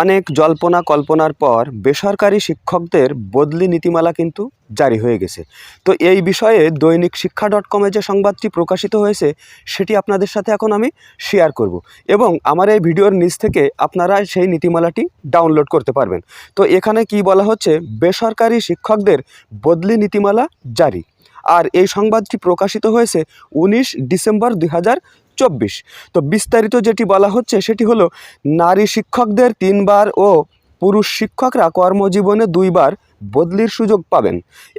অনেক জল্পনা কল্পনার পর বেসরকারি শিক্ষকদের বদলি নীতিমালা কিন্তু জারি হয়ে গেছে। তো এই বিষয়ে দৈনিক শিক্ষা ডট কমে যে সংবাদটি প্রকাশিত হয়েছে, সেটি আপনাদের সাথে এখন আমি শেয়ার করব এবং আমার এই ভিডিওর নিচ থেকে আপনারা সেই নীতিমালাটি ডাউনলোড করতে পারবেন। তো এখানে কি বলা হচ্ছে, বেসরকারি শিক্ষকদের বদলি নীতিমালা জারি। আর এই সংবাদটি প্রকাশিত হয়েছে উনিশ ডিসেম্বর দুই হাজার চব্বিশ। তো বিস্তারিত যেটি বলা হচ্ছে সেটি হলো, নারী শিক্ষকদের তিনবার ও পুরুষ শিক্ষকরা কর্মজীবনে দুইবার বদলির সুযোগ পাবেন।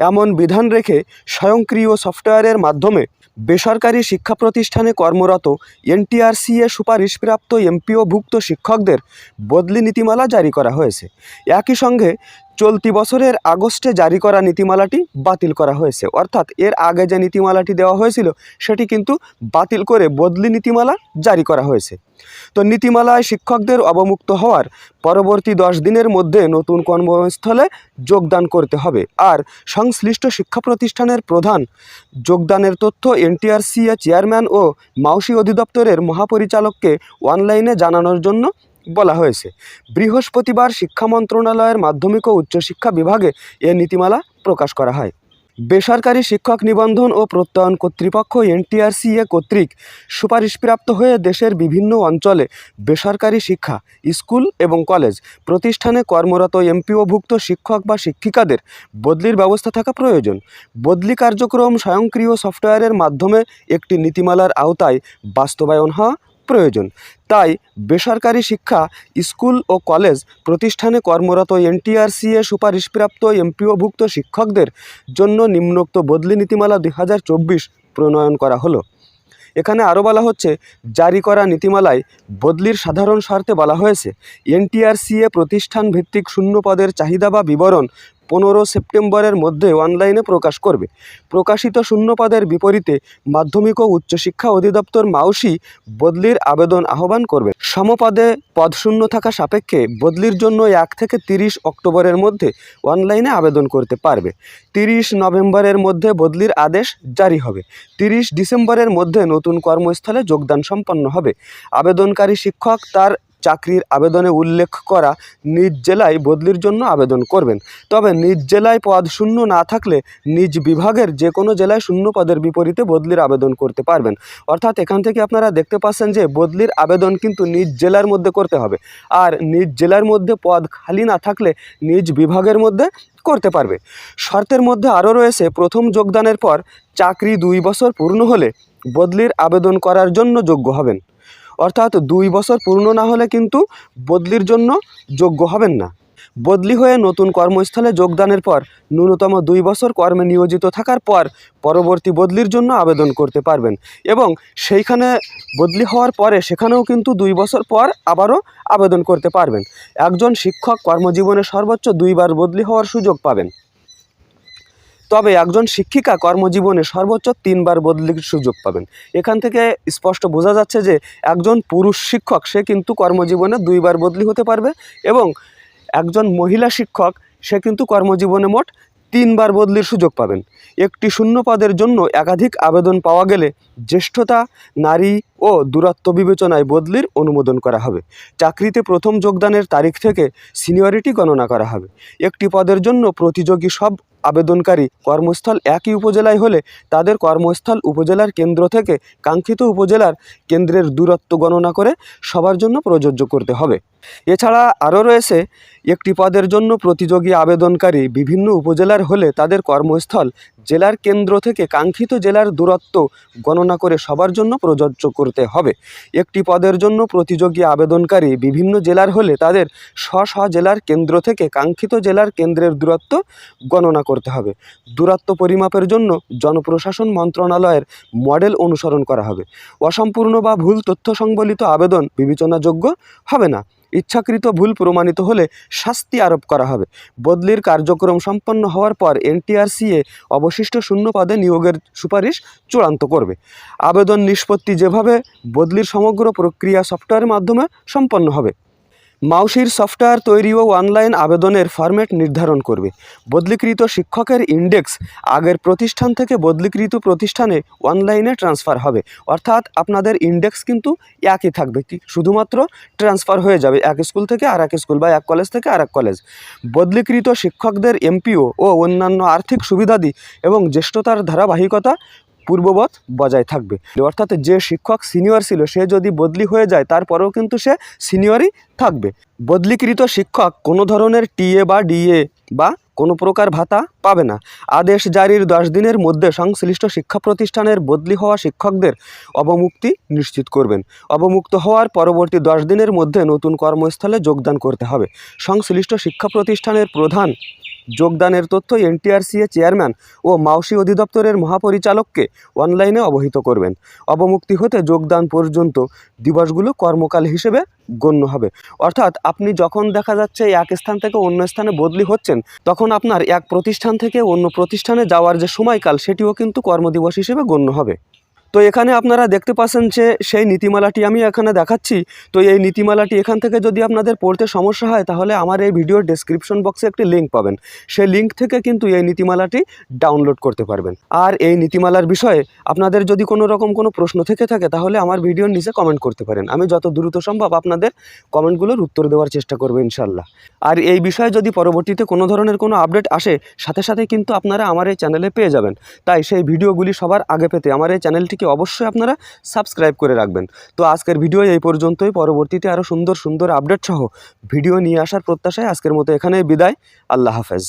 এমন বিধান রেখে স্বয়ংক্রিয় সফটওয়্যারের মাধ্যমে বেসরকারি শিক্ষা প্রতিষ্ঠানে কর্মরত এনটিআরসিএ সুপারিশপ্রাপ্ত এমপিওভুক্ত শিক্ষকদের বদলি নীতিমালা জারি করা হয়েছে। একই সঙ্গে চলতি বছরের আগস্টে জারি করা নীতিমালাটি বাতিল করা হয়েছে। অর্থাৎ এর আগে যে নীতিমালাটি দেওয়া হয়েছিল, সেটি কিন্তু বাতিল করে বদলি নীতিমালা জারি করা হয়েছে। তো নীতিমালায় শিক্ষকদের অবমুক্ত হওয়ার পরবর্তী দশ দিনের মধ্যে নতুন কর্মস্থলে যোগদান করতে হবে। আর সংশ্লিষ্ট শিক্ষা প্রতিষ্ঠানের প্রধান যোগদানের তথ্য এনটিআরসিএ চেয়ারম্যান ও মাউসি অধিদপ্তরের মহাপরিচালককে অনলাইনে জানানোর জন্য বলা হয়েছে। বৃহস্পতিবার শিক্ষা মন্ত্রণালয়ের মাধ্যমিক ও উচ্চশিক্ষা বিভাগে এ নীতিমালা প্রকাশ করা হয়। বেসরকারি শিক্ষক নিবন্ধন ও প্রত্যয়ন কর্তৃপক্ষ এনটিআরসিএ কর্তৃক সুপারিশপ্রাপ্ত হয়ে দেশের বিভিন্ন অঞ্চলে বেসরকারি শিক্ষা, স্কুল এবং কলেজ প্রতিষ্ঠানে কর্মরত এমপিওভুক্ত শিক্ষক বা শিক্ষিকাদের বদলির ব্যবস্থা থাকা প্রয়োজন। বদলি কার্যক্রম স্বয়ংক্রিয় সফটওয়্যারের মাধ্যমে একটি নীতিমালার আওতায় বাস্তবায়ন হওয়া প্রয়োজন। তাই বেসরকারি শিক্ষা, স্কুল ও কলেজ প্রতিষ্ঠানে কর্মরত এনটিআরসিএ সুপারিশপ্রাপ্ত এমপিওভুক্ত শিক্ষকদের জন্য নিম্নোক্ত বদলি নীতিমালা দুই হাজার চব্বিশ প্রণয়ন করা হলো। এখানে আরও বলা হচ্ছে, জারি করা নীতিমালায় বদলির সাধারণ শর্তে বলা হয়েছে, এনটিআরসিএ প্রতিষ্ঠান ভিত্তিক শূন্য পদের চাহিদা বা বিবরণ পনেরো সেপ্টেম্বরের মধ্যে অনলাইনে প্রকাশ করবে। প্রকাশিত শূন্য পদের বিপরীতে মাধ্যমিক ও উচ্চশিক্ষা অধিদপ্তর মাউসি বদলির আবেদন আহ্বান করবে। সমপদে পদ শূন্য থাকা সাপেক্ষে বদলির জন্য এক থেকে তিরিশ অক্টোবরের মধ্যে অনলাইনে আবেদন করতে পারবে। তিরিশ নভেম্বরের মধ্যে বদলির আদেশ জারি হবে। তিরিশ ডিসেম্বরের মধ্যে নতুন কর্মস্থলে যোগদান সম্পন্ন হবে। আবেদনকারী শিক্ষক তার চাকরির আবেদনে উল্লেখ করা নিজ জেলায় বদলির জন্য আবেদন করবেন। তবে নিজ জেলায় পদ শূন্য না থাকলে নিজ বিভাগের যে কোনো জেলায় শূন্য পদের বিপরীতে বদলির আবেদন করতে পারবেন। অর্থাৎ এখান থেকে আপনারা দেখতে পাচ্ছেন যে বদলির আবেদন কিন্তু নিজ জেলার মধ্যে করতে হবে। আর নিজ জেলার মধ্যে পদ খালি না থাকলে নিজ বিভাগের মধ্যে করতে পারবে। শর্তের মধ্যে আরও রয়েছে, প্রথম যোগদানের পর চাকরি দুই বছর পূর্ণ হলে বদলির আবেদন করার জন্য যোগ্য হবেন। অর্থাৎ দুই বছর পূর্ণ না হলে কিন্তু বদলির জন্য যোগ্য হবেন না। বদলি হয়ে নতুন কর্মস্থলে যোগদানের পর ন্যূনতম দুই বছর কর্মে নিয়োজিত থাকার পর পরবর্তী বদলির জন্য আবেদন করতে পারবেন এবং সেইখানে বদলি হওয়ার পরে সেখানেও কিন্তু দুই বছর পর আবারও আবেদন করতে পারবেন। একজন শিক্ষক কর্মজীবনে সর্বোচ্চ দুইবার বদলি হওয়ার সুযোগ পাবেন। তবে একজন শিক্ষিকা কর্মজীবনে সর্বোচ্চ তিনবার বদলির সুযোগ পাবেন। এখান থেকে স্পষ্ট বোঝা যাচ্ছে যে একজন পুরুষ শিক্ষক, সে কিন্তু কর্মজীবনে দুইবার বদলি হতে পারবে এবং একজন মহিলা শিক্ষক, সে কিন্তু কর্মজীবনে মোট তিনবার বদলির সুযোগ পাবেন। একটি শূন্য পদের জন্য একাধিক আবেদন পাওয়া গেলে জ্যেষ্ঠতা, নারী ও দূরত্ব বিবেচনায় বদলির অনুমোদন করা হবে। চাকরিতে প্রথম যোগদানের তারিখ থেকে সিনিয়রিটি গণনা করা হবে। একটি পদের জন্য প্রতিযোগী সব আবেদনকারী কর্মস্থল একই উপজেলায় হলে তাদের কর্মস্থল উপজেলার কেন্দ্র থেকে কাঙ্ক্ষিত উপজেলার কেন্দ্রের দূরত্ব গণনা করে সবার জন্য প্রযোজ্য করতে হবে। এছাড়া আরও রয়েছে, একটি পদের জন্য প্রতিযোগী আবেদনকারী বিভিন্ন উপজেলার হলে তাদের কর্মস্থল জেলার কেন্দ্র থেকে কাঙ্ক্ষিত জেলার দূরত্ব গণনা করে সবার জন্য প্রযোজ্য করতে হবে। একটি পদের জন্য প্রতিযোগী আবেদনকারী বিভিন্ন জেলার হলে তাদের স্ব জেলার কেন্দ্র থেকে কাঙ্ক্ষিত জেলার কেন্দ্রের দূরত্ব গণনা হবে। দূরত্ব পরিমাপের জন্য জনপ্রশাসন মন্ত্রণালয়ের মডেল অনুসরণ করা হবে। অসম্পূর্ণ বা ভুল তথ্য সংবলিত আবেদন বিবেচনাযোগ্য হবে না। ইচ্ছাকৃত ভুল প্রমাণিত হলে শাস্তি আরোপ করা হবে। বদলির কার্যক্রম সম্পন্ন হওয়ার পর এনটিআরসিএ অবশিষ্ট শূন্য পদে নিয়োগের সুপারিশ চূড়ান্ত করবে। আবেদন নিষ্পত্তি যেভাবে বদলির সমগ্র প্রক্রিয়া সফটওয়্যারের মাধ্যমে সম্পন্ন হবে। মাউসির সফটওয়্যার তৈরি ও অনলাইন আবেদনের ফরম্যাট নির্ধারণ করবে। বদলিকৃত শিক্ষকের ইন্ডেক্স আগের প্রতিষ্ঠান থেকে বদলিকৃত প্রতিষ্ঠানে অনলাইনে ট্রান্সফার হবে। অর্থাৎ আপনাদের ইন্ডেক্স কিন্তু একই থাকবে। শুধুমাত্র ট্রান্সফার হয়ে যাবে এক স্কুল থেকে আর এক স্কুল বা এক কলেজ থেকে আর এক কলেজ। বদলিকৃত শিক্ষকদের এমপিও ও অন্যান্য আর্থিক সুবিধাদি এবং জ্যেষ্ঠতার ধারাবাহিকতা পূর্ববৎ বজায় থাকবে। অর্থাৎ যে শিক্ষক সিনিয়র ছিল, সে যদি বদলি হয়ে যায়, তারপরেও কিন্তু সে সিনিয়রই থাকবে। বদলিকৃত শিক্ষক কোনো ধরনের টিএ বা ডিএ বা কোনো প্রকার ভাতা পাবে না। আদেশ জারির দশ দিনের মধ্যে সংশ্লিষ্ট শিক্ষা প্রতিষ্ঠানের বদলি হওয়া শিক্ষকদের অবমুক্তি নিশ্চিত করবেন। অবমুক্ত হওয়ার পরবর্তী দশ দিনের মধ্যে নতুন কর্মস্থলে যোগদান করতে হবে। সংশ্লিষ্ট শিক্ষা প্রতিষ্ঠানের প্রধান যোগদানের তথ্য এনটিআরসিএ চেয়ারম্যান ও মাউসি অধিদপ্তরের মহাপরিচালককে অনলাইনে অবহিত করবেন। অবমুক্তি হতে যোগদান পর্যন্ত দিবসগুলো কর্মকাল হিসেবে গণ্য হবে। অর্থাৎ আপনি যখন দেখা যাচ্ছে এক স্থান থেকে অন্য স্থানে বদলি হচ্ছেন, তখন আপনার এক প্রতিষ্ঠান থেকে অন্য প্রতিষ্ঠানে যাওয়ার যে সময়কাল, সেটিও কিন্তু কর্মদিবস হিসেবে গণ্য হবে। তো এখানে আপনারা দেখতে পাচ্ছেন যে সেই নীতিমালাটি আমি এখানে দেখাচ্ছি। তো এই নীতিমালাটি এখান থেকে যদি আপনাদের পড়তে সমস্যা হয়, তাহলে আমার এই ভিডিওর ডেসক্রিপশন বক্সে একটি লিঙ্ক পাবেন। সেই লিঙ্ক থেকে কিন্তু এই নীতিমালাটি ডাউনলোড করতে পারবেন। আর এই নীতিমালার বিষয়ে আপনাদের যদি কোনো রকম কোনো প্রশ্ন থেকে থাকে, তাহলে আমার ভিডিওর নিচে কমেন্ট করতে পারেন। আমি যত দ্রুত সম্ভব আপনাদের কমেন্টগুলোর উত্তর দেওয়ার চেষ্টা করব ইনশাল্লাহ আর এই বিষয়ে যদি পরবর্তীতে কোনো ধরনের কোনো আপডেট আসে, সাথে সাথে কিন্তু আপনারা আমার এই চ্যানেলে পেয়ে যাবেন। তাই সেই ভিডিওগুলি সবার আগে পেতে আমার এই চ্যানেলটিকে অবশ্যই আপনারা সাবস্ক্রাইব করে রাখবেন। তো আজকের ভিডিও এই পর্যন্তই। পরবর্তীতে আরও সুন্দর সুন্দর আপডেট সহ ভিডিও নিয়ে আসার প্রত্যাশায় আজকের মতো এখানেই বিদায়। আল্লাহ হাফেজ।